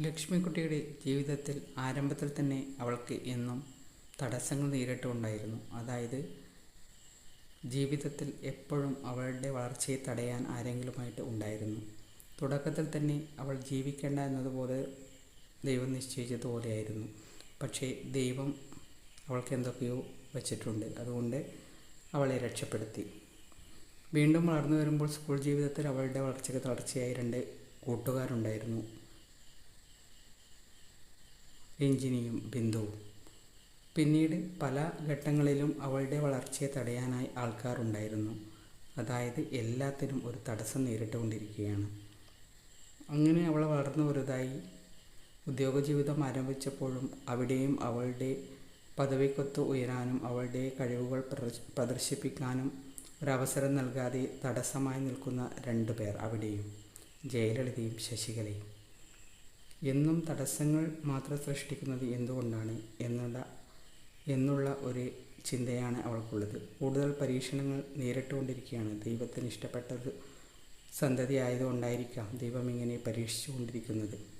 ലക്ഷ്മിക്കുട്ടിയുടെ ജീവിതത്തിൽ ആരംഭത്തിൽ തന്നെ അവൾക്ക് എന്നും തടസ്സങ്ങൾ നേരിട്ടുണ്ടായിരുന്നു. അതായത് ജീവിതത്തിൽ എപ്പോഴും അവളുടെ വളർച്ചയെ തടയാൻ ആരെങ്കിലുമായിട്ട് ഉണ്ടായിരുന്നു. തുടക്കത്തിൽ തന്നെ അവൾ ജീവിക്കേണ്ട എന്നതുപോലെ ദൈവം നിശ്ചയിച്ചതുപോലെയായിരുന്നു. പക്ഷേ ദൈവം അവൾക്ക് എന്തൊക്കെയോ വച്ചിട്ടുണ്ട്. അതുകൊണ്ട് അവളെ രക്ഷപ്പെടുത്തി. വീണ്ടും വളർന്നു വരുമ്പോൾ സ്കൂൾ ജീവിതത്തിൽ അവളുടെ വളർച്ചയ്ക്ക് തളർച്ചയായി രണ്ട് കൂട്ടുകാരുണ്ടായിരുന്നു. രഞ്ജിനിയും ബിന്ദുവും. പിന്നീട് പല ഘട്ടങ്ങളിലും അവളുടെ വളർച്ചയെ തടയാനായി ആൾക്കാരുണ്ടായിരുന്നു അതായത് എല്ലാത്തിനും ഒരു തടസ്സം നേരിട്ടുകൊണ്ടിരിക്കുകയാണ്. അങ്ങനെ അവൾ വളർന്നു വലുതായി ഉദ്യോഗ ജീവിതം ആരംഭിച്ചപ്പോഴും അവിടെയും അവളുടെ പദവിക്കൊത്ത് ഉയരാനും അവളുടെ കഴിവുകൾ പ്രദർശ- പ്രദർശിപ്പിക്കാനും ഒരവസരം നൽകാതെ തടസ്സമായി നിൽക്കുന്ന രണ്ടു പേർ അവിടെയും ജയലളിതയും ശശികലയും. എന്നും തടസ്സങ്ങൾ മാത്രം സൃഷ്ടിക്കുന്നത് എന്തുകൊണ്ടാണ് എന്നുള്ള എന്നുള്ള ഒരു ചിന്തയാണ് അവൾക്കുള്ളത്. കൂടുതൽ പരീക്ഷണങ്ങൾ നേരിട്ടുകൊണ്ടിരിക്കുകയാണ്. ദൈവത്തിന് ഇഷ്ടപ്പെട്ടത് സന്തതി ആയതുകൊണ്ടായിരിക്കാം ദൈവം ഇങ്ങനെ പരീക്ഷിച്ചുകൊണ്ടിരിക്കുന്നത്.